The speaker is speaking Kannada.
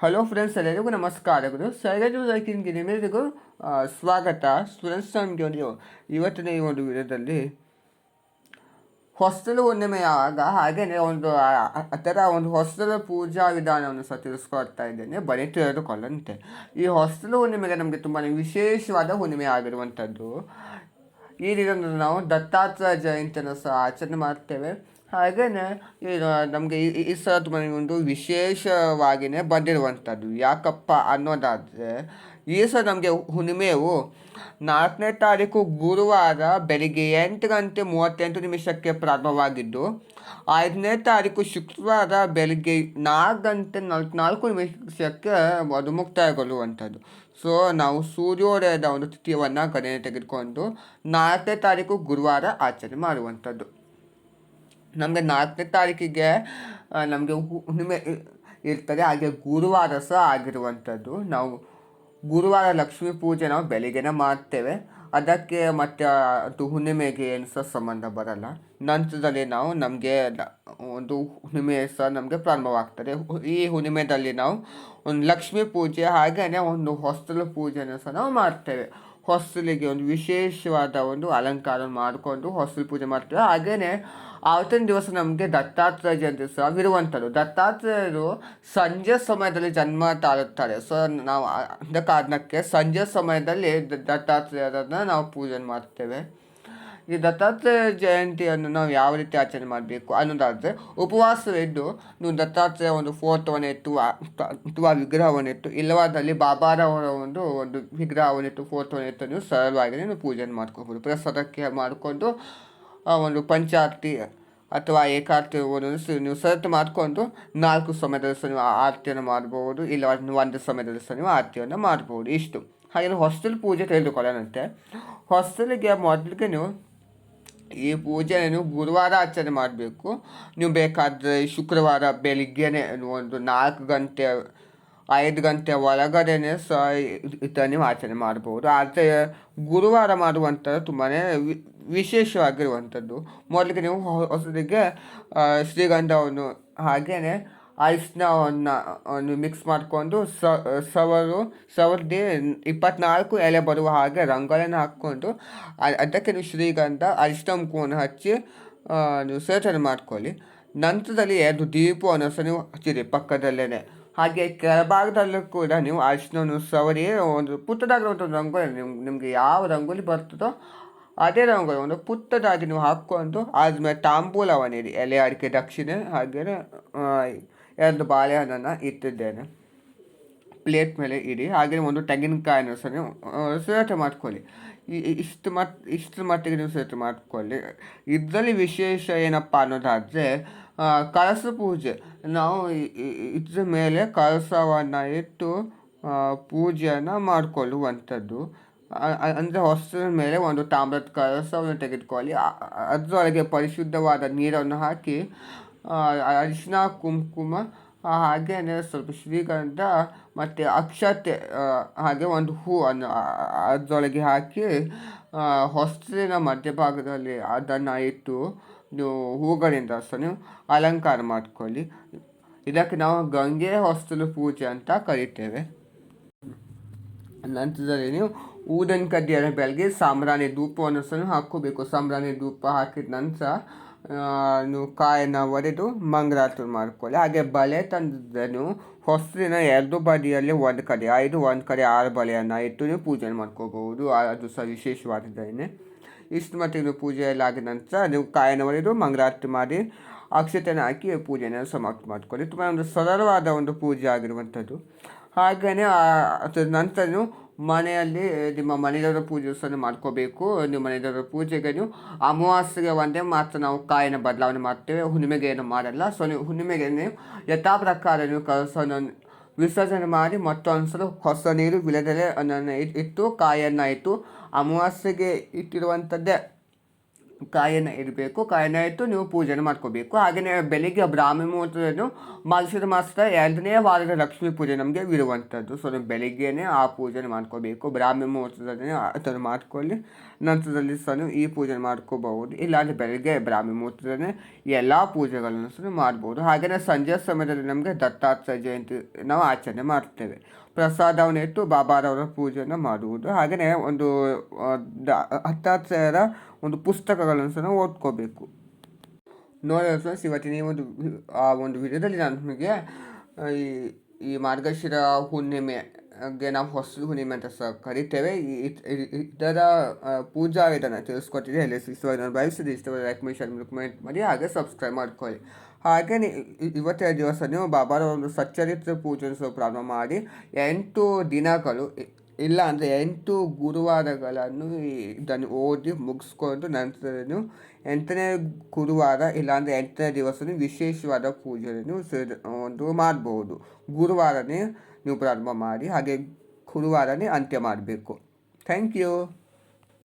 ಹಲೋ ಫ್ರೆಂಡ್ಸ್, ಎಲ್ಲರಿಗೂ ನಮಸ್ಕಾರಗಳು ಸೈಲೇಜ್ ಲೈಕಿಂಗ್ಗೆ ನಿಮ್ಮೆಲ್ಲರಿಗೂ ಸ್ವಾಗತ. ಸ್ಟೂಡೆಂಟ್ಸ್ ನಮಗೆ ಒಂದು ಇವತ್ತಿನ ಈ ಒಂದು ವಿಡಿಯೋದಲ್ಲಿ ಹೊಸ್ತಿಲು ಹುಣ್ಣಿಮೆಯಾಗ ಹಾಗೆಯೇ ಒಂದು ಥರ ಒಂದು ಹೊಸ್ತಿಲು ಪೂಜಾ ವಿಧಾನವನ್ನು ಸಹ ತಿಳಿಸ್ಕೊಡ್ತಾ ಇದ್ದೇನೆ. ಬರೀ ತಿಳಿದುಕೊಳ್ಳಂತೆ ಈ ಹೊಸ್ತಿಲು ಹುಣ್ಣಿಮೆಗೆ ನಮಗೆ ತುಂಬಾ ವಿಶೇಷವಾದ ಹುಣ್ಣಿಮೆ ಆಗಿರುವಂಥದ್ದು. ಈ ದಿನ ನಾವು ದತ್ತಾತ್ರೇಯ ಜಯಂತಿಯನ್ನು ಸಹ ಆಚರಣೆ ಮಾಡ್ತೇವೆ. ಹಾಗೆಯೇ ನಮಗೆ ಈ ಸಲ ಒಂದು ವಿಶೇಷವಾಗಿಯೇ ಬಂದಿರುವಂಥದ್ದು. ಯಾಕಪ್ಪ ಅನ್ನೋದಾದರೆ, ಈ ಸಲ ನಮಗೆ ಹುಣ್ಣಿಮೆಯು ನಾಲ್ಕನೇ ತಾರೀಕು ಗುರುವಾರ ಬೆಳಿಗ್ಗೆ ಎಂಟು ಗಂಟೆ ಮೂವತ್ತೆಂಟು ನಿಮಿಷಕ್ಕೆ ಪ್ರಾರಂಭವಾಗಿದ್ದು, ಐದನೇ ತಾರೀಕು ಶುಕ್ರವಾರ ಬೆಳಿಗ್ಗೆ ನಾಲ್ಕು ಗಂಟೆ ನಾಲ್ಕು ನಿಮಿಷಕ್ಕೆ ಅದು ಮುಕ್ತಾಯಗೊಳ್ಳುವಂಥದ್ದು ಸೊ, ನಾವು ಸೂರ್ಯೋದಯದ ಒಂದು ತಿಥಿಯನ್ನು ಗಣನೆ ತೆಗೆದುಕೊಂಡು ನಾಲ್ಕನೇ ತಾರೀಕು ಗುರುವಾರ ಆಚರಣೆ ಮಾಡುವಂಥದ್ದು. ನಮಗೆ ನಾಲ್ಕನೇ ತಾರೀಕಿಗೆ ನಮಗೆ ಹುಣ್ಣಿಮೆ ಇರ್ತದೆ. ಹಾಗೆ ಗುರುವಾರ ಸಹ ಆಗಿರುವಂಥದ್ದು. ನಾವು ಗುರುವಾರ ಲಕ್ಷ್ಮೀ ಪೂಜೆ ನಾವು ಬೆಳಿಗ್ಗೆನೇ ಮಾಡ್ತೇವೆ. ಅದಕ್ಕೆ ಮತ್ತು ಅದು ಹುಣ್ಣಿಮೆಗೆ ಏನು ಸಹ ಸಂಬಂಧ ಬರಲ್ಲ. ನಂತರದಲ್ಲಿ ನಾವು ನಮಗೆ ಒಂದು ಹುಣ್ಣಿಮೆ ಸಹ ನಮಗೆ ಪ್ರಾರಂಭವಾಗ್ತದೆ. ಈ ಹುಣ್ಣಿಮೆದಲ್ಲಿ ನಾವು ಒಂದು ಲಕ್ಷ್ಮೀ ಪೂಜೆ ಹಾಗೆಯೇ ಒಂದು ಹೊಸ್ತಲು ಪೂಜೆಯನ್ನು ಸಹ ನಾವು ಮಾಡ್ತೇವೆ. ಹೊಸಲಿಗೆ ಒಂದು ವಿಶೇಷವಾದ ಒಂದು ಅಲಂಕಾರ ಮಾಡಿಕೊಂಡು ಹೊಸಲು ಪೂಜೆ ಮಾಡ್ತೇವೆ. ಹಾಗೆಯೇ ಆವತ್ತಿನ ದಿವಸ ನಮಗೆ ದತ್ತಾತ್ರೇಯ ಜಯಂತಿ ಸಹ ದತ್ತಾತ್ರೇಯರು ಸಂಜೆ ಸಮಯದಲ್ಲಿ ಜನ್ಮ ತಾಳುತ್ತಾರೆ. ಸೊ ನಾವು ಅಂದ ಕಾರಣಕ್ಕೆ ಸಂಜೆ ಸಮಯದಲ್ಲಿ ದತ್ತಾತ್ರೇಯರನ್ನು ನಾವು ಪೂಜೆ ಮಾಡ್ತೇವೆ. ಈ ದತ್ತಾತ್ರೇಯ ಜಯಂತಿಯನ್ನು ನಾವು ಯಾವ ರೀತಿ ಆಚರಣೆ ಮಾಡಬೇಕು ಅನ್ನೋದಾದರೆ ಉಪವಾಸವಿದ್ದು ನೀವು ದತ್ತಾತ್ರೇಯ ಒಂದು ಫೋಟೋವನ್ನು ಇಟ್ಟು ಆ- ತ- ಅಥವಾ ವಿಗ್ರಹವನ್ನು ಇಟ್ಟು ಇಲ್ಲವಾದಲ್ಲಿ ಬಾಬಾರವರ ಒಂದು ಒಂದು ವಿಗ್ರಹವನ್ನು ಇಟ್ಟು ಫೋಟೋವನ್ನು ಇಟ್ಟು ನೀವು ಸರಳವಾಗಿ ನೀವು ಪೂಜೆಯನ್ನು ಮಾಡ್ಕೋಬೋದು. ಪ್ರಸಾದಕ್ಕೆ ಮಾಡಿಕೊಂಡು ಒಂದು ಪಂಚಾರತಿ ಅಥವಾ ಏಕಾರ್ತಿ ಒಂದೊಂದು ನೀವು ಸರತ್ತು ಮಾಡಿಕೊಂಡು ನಾಲ್ಕು ಸಮಯದಲ್ಲಿ ಸಹ ನೀವು ಆರತಿಯನ್ನು ಮಾಡ್ಬೋದು ಇಲ್ಲ ಒಂದು ಸಮಯದಲ್ಲಿ ಸಹ ನೀವು ಆರತಿಯನ್ನು ಮಾಡ್ಬೋದು. ಇಷ್ಟು. ಹಾಗೆ ಹಾಸ್ಟೆಲ್ ಪೂಜೆ ತೆಗೆದುಕೊಳ್ಳೋಣಂತೆ. ಹಾಸ್ಟೆಲ್ಗೆ ಮೊದಲಿಗೆ ನೀವು ಈ ಪೂಜೆಯನ್ನು ಗುರುವಾರ ಆಚರಣೆ ಮಾಡಬೇಕು. ನೀವು ಬೇಕಾದರೆ ಶುಕ್ರವಾರ ಬೆಳಿಗ್ಗೆನೆ ಒಂದು ನಾಲ್ಕು ಗಂಟೆ, ಐದು ಗಂಟೆ ಒಳಗಡೆನೆ ಸಹ ಇದನ್ನು ನೀವು ಆಚರಣೆ ಮಾಡ್ಬೋದು. ಆದರೆ ಗುರುವಾರ ಮಾಡುವಂಥದ್ದು ತುಂಬಾ ವಿಶೇಷವಾಗಿರುವಂಥದ್ದು. ಮೊದಲಿಗೆ ನೀವು ಹೊಸದಿಗೆ ಶ್ರೀಗಂಧವನ್ನು ಹಾಗೆಯೇ ಒಂದು ಮಿಕ್ಸ್ ಮಾಡಿಕೊಂಡು ಸವರು, ಸವರ್ದಿ ಇಪ್ಪತ್ನಾಲ್ಕು ಎಲೆ ಬರುವ ಹಾಗೆ ರಂಗೋಲಿನ ಹಾಕ್ಕೊಂಡು ಅದಕ್ಕೆ ನೀವು ಶ್ರೀಗಂಧ ಅರಿಶಿನ ಕುಂಕುಮವನ್ನು ಹಚ್ಚಿ ನೀವು ಸೇಚನೆ ಮಾಡ್ಕೊಳ್ಳಿ. ನಂತರದಲ್ಲಿ ಎರಡು ದೀಪವನ್ನು ಸಹ ನೀವು ಹಚ್ಚಿರಿ ಪಕ್ಕದಲ್ಲೇ ಹಾಗೆ ಕೆಳಭಾಗದಲ್ಲೂ ಕೂಡ ನೀವು ಅರಿಶಿನವನ್ನು ಸವರಿ ಒಂದು ಪುಟ್ಟದಾಗಿರುವಂಥ ಒಂದು ರಂಗೋಲಿ ನಿಮ್, ನಿಮಗೆ ಯಾವ ರಂಗೋಲಿ ಬರ್ತದೋ ಅದೇ ರಂಗೋಲಿ ಒಂದು ಪುಟ್ಟದಾಗಿ ನೀವು ಹಾಕ್ಕೊಂಡು ಆದ್ಮೇಲೆ ತಾಂಬೂಲವನ್ನಿರಿ ಎಲೆ ಅಡಿಕೆ ದಕ್ಷಿಣೆ ಹಾಗೆಯೇ ಎರಡು ಬಾಳೆಹಣ್ಣನ್ನು ಇಟ್ಟಿದ್ದೇನೆ. ಪ್ಲೇಟ್ ಮೇಲೆ ಇಡಿ ಹಾಗೆ ಒಂದು ತೆಂಗಿನಕಾಯಿನ ಸಹ ನೀವು ಮಾಡ್ಕೊಳ್ಳಿ. ಇಷ್ಟು ಮತ್ ಇಷ್ಟು ಮಟ್ಟಿಗೆ ನೀವು ಸಿರಟೆ ಮಾಡ್ಕೊಳ್ಳಿ. ಇದರಲ್ಲಿ ವಿಶೇಷ ಏನಪ್ಪ ಅನ್ನೋದಾದರೆ ಕಳಸ ಪೂಜೆ. ನಾವು ಇದ್ರ ಮೇಲೆ ಕಳಸವನ್ನು ಇಟ್ಟು ಪೂಜೆಯನ್ನು ಮಾಡಿಕೊಳ್ಳುವಂಥದ್ದು. ಅಂದರೆ ಹೊಸದ ಮೇಲೆ ಒಂದು ತಾಮ್ರದ ಕಳಸವನ್ನು ತೆಗೆದುಕೊಳ್ಳಿ. ಅದರೊಳಗೆ ಪರಿಶುದ್ಧವಾದ ನೀರನ್ನು ಹಾಕಿ ಅರಿಶಿನ, ಕುಂಕುಮ ಹಾಗೆ ಸ್ವಲ್ಪ ಶ್ರೀಗಂಧ ಮತ್ತು ಅಕ್ಷತೆ ಹಾಗೆ ಒಂದು ಹೂವನ್ನು ಅದರೊಳಗೆ ಹಾಕಿ ಹೊಸ್ತಿನ ಮಧ್ಯಭಾಗದಲ್ಲಿ ಅದನ್ನು ಇಟ್ಟು ನೀವು ಹೂಗಳಿಂದ ಸಹ ನೀವು ಅಲಂಕಾರ ಮಾಡ್ಕೊಳ್ಳಿ. ಇದಕ್ಕೆ ನಾವು ಗಂಗೆ ಹೊಸ್ತಲು ಪೂಜೆ ಅಂತ ಕರಿತೇವೆ. ನಂತರದಲ್ಲಿ ನೀವು ಊದಿನ ಕಡ್ಡಿಯನ್ನು ಬೆಳಗ್ಗೆ ಸಾಂಬ್ರಾಣಿ ಧೂಪವನ್ನು ಸಹ ಹಾಕೋಬೇಕು ಸಾಂಬ್ರಾಣಿ ಧೂಪ ಹಾಕಿದ ನಂತರ ಕಾಯನ್ನು ಒಡೆದು ಮಂಗಳಾರತಿ ಮಾಡ್ಕೊಳ್ಳಿ. ಹಾಗೆ ಬಳೆ ತಂದಿದ್ದರೆ ನೀವು ಹೊಸದಿನ ಎರಡು ಬದಿಯಲ್ಲಿ ಒಂದು ಕಡೆ ಐದು, ಒಂದು ಕಡೆ ಆರು ಬಳೆಯನ್ನು ಇಟ್ಟು ನೀವು ಪೂಜೆ ಮಾಡ್ಕೋಬಹುದು ಅದು ಸಹ ವಿಶೇಷವಾದದ್ದೇನೆ. ಇಷ್ಟು ಮಟ್ಟಿಗೆ ನೀವು ಪೂಜೆ ಎಲ್ಲ ಆಗಿದ ನಂತರ ನೀವು ಕಾಯನ್ನು ಒಡೆದು ಮಂಗಳಾರತಿ ಮಾಡಿ ಅಕ್ಷತೆಯನ್ನು ಹಾಕಿ ಪೂಜೆಯನ್ನು ಸಮಾಪ್ತಿ ಮಾಡ್ಕೊಳ್ಳಿ. ತುಂಬ ಒಂದು ಸರಳವಾದ ಒಂದು ಪೂಜೆ ಆಗಿರುವಂಥದ್ದು. ಹಾಗೆಯೇ ಅದರ ನಂತರ ಮನೆಯಲ್ಲಿ, ನಿಮ್ಮ ಮನೆದೇವರ ಪೂಜೆ ಮಾಡ್ಕೋಬೇಕು. ನಿಮ್ಮ ಮನೆದೇವರ ಪೂಜೆಗೆ ನೀವು ಅಮಾವಾಸ್ಯೆಗೆ ಒಂದೇ ಮಾತ್ರ ನಾವು ಕಾಯಿನ ಬದಲಾವಣೆ ಮಾಡ್ತೇವೆ ಹುಣ್ಣಿಮೆಗೆ ಏನು ಮಾಡಲ್ಲ. ಸೊ ನೀವು ಹುಣ್ಣಿಮೆಗೆ ನೀವು ಯಥಾ ಪ್ರಕಾರ ನೀವು ವಿಸರ್ಜನೆ ಮಾಡಿ ಮತ್ತೊಂದು ಸಲ ಹೊಸ ನೀರು ವಿಳೆದೆಲೆ ಇಟ್ಟು, ಕಾಯನ್ನು ಇಟ್ಟು, ಅಮಾವಾಸ್ಯೆಗೆ ಇಟ್ಟಿರುವಂಥದ್ದೇ ಕಾಯನ್ನು ಇರಬೇಕು ಕಾಯನ ಇಟ್ಟು ನೀವು ಪೂಜೆನ ಮಾಡ್ಕೋಬೇಕು. ಹಾಗೆಯೇ ಬೆಳಿಗ್ಗೆ ಬ್ರಾಹ್ಮಿ ಮುಹೂರ್ತದನ್ನು ಮಾರ್ಗಶಿರ ಮಾಸದ ಎರಡನೇ ವಾರದ ಲಕ್ಷ್ಮೀ ಪೂಜೆ ನಮಗೆ ಇರುವಂಥದ್ದು. ಸೊ ನೀವು ಬೆಳಿಗ್ಗೆನೇ ಆ ಪೂಜೆನ ಮಾಡ್ಕೋಬೇಕು. ಬ್ರಾಹ್ಮಿ ಮುಹೂರ್ತದಲ್ಲಿ ಅದನ್ನು ಮಾಡ್ಕೊಳ್ಳಿ. ನಂತರದಲ್ಲಿ ಸಹ ಈ ಪೂಜೆ ಮಾಡ್ಕೋಬಹುದು. ಇಲ್ಲಾಂದರೆ ಬೆಳಗ್ಗೆ ಬ್ರಾಹ್ಮಿ ಮುಹೂರ್ತದಲ್ಲಿ ಎಲ್ಲ ಪೂಜೆಗಳನ್ನು ಸಹ ಮಾಡ್ಬೋದು. ಹಾಗೆಯೇ ಸಂಜೆ ಸಮಯದಲ್ಲಿ ನಮಗೆ ದತ್ತಾತ್ರೇಯ ಜಯಂತಿ ನಾವು ಆಚರಣೆ ಮಾಡ್ತೇವೆ. ಪ್ರಸಾದವನ್ನು ಇಟ್ಟು ಬಾಬಾರವರ ಪೂಜೆಯನ್ನು ಮಾಡುವುದು. ಹಾಗೆಯೇ ಒಂದು ಆ, ಸಾವಿರ ಒಂದು ಪುಸ್ತಕಗಳನ್ನು ಸಹ ಓದ್ಕೋಬೇಕು. ನೋಡಿ ಫ್ರೆಂಡ್ಸ್ ಇವತ್ತಿನ ಈ ಒಂದು ಆ ಒಂದು ವಿಡಿಯೋದಲ್ಲಿ ನಾನು ನಿಮಗೆ ಈ ಈ ಮಾರ್ಗಶಿರ ಹುಣ್ಣಿಮೆಗೆ ನಾವು ಹೊಸ ಹುಣ್ಣಿಮೆ ಅಂತ ಸಹ ಕರಿತೇವೆ. ಇದರ ಪೂಜಾ ವಿಧಾನ ತಿಳಿಸ್ಕೊಟ್ಟಿದೆ. ಎಲ್ಲ ಇಷ್ಟವಾಗಿ ನಾನು ಬಯಸಿದೆ ಲೈಕ್ ಮಾಡಿ ಕಮೆಂಟ್ ಮಾಡಿ ಹಾಗೆ ಸಬ್ಸ್ಕ್ರೈಬ್ ಮಾಡ್ಕೊಳ್ಳಿ. ಹಾಗೆಯೇ ಇವತ್ತೇ ದಿವಸ ನೀವು ಬಾಬಾರ ಒಂದು ಸಚ್ಚರಿತ್ರ ಪೂಜೆ ಸಹ ಪ್ರಾರಂಭ ಮಾಡಿ ಎಂಟು ದಿನಗಳು ಇಲ್ಲ ಅಂದರೆ ಎಂಟು ಗುರುವಾರಗಳನ್ನು ಇದನ್ನು ಓದಿ ಮುಗಿಸ್ಕೊಂಡು ನಂತರ ಎಂಟನೇ ಗುರುವಾರ ಇಲ್ಲಾಂದರೆ ಎಂಟನೇ ದಿವಸ ವಿಶೇಷವಾದ ಪೂಜೆಯನ್ನು ಒಂದು ಮಾಡಬಹುದು ಗುರುವಾರನೇ ನೀವು ಪ್ರಾರಂಭ ಮಾಡಿ ಹಾಗೆ ಗುರುವಾರನೇ ಅಂತ್ಯ ಮಾಡಬೇಕು. Thank you.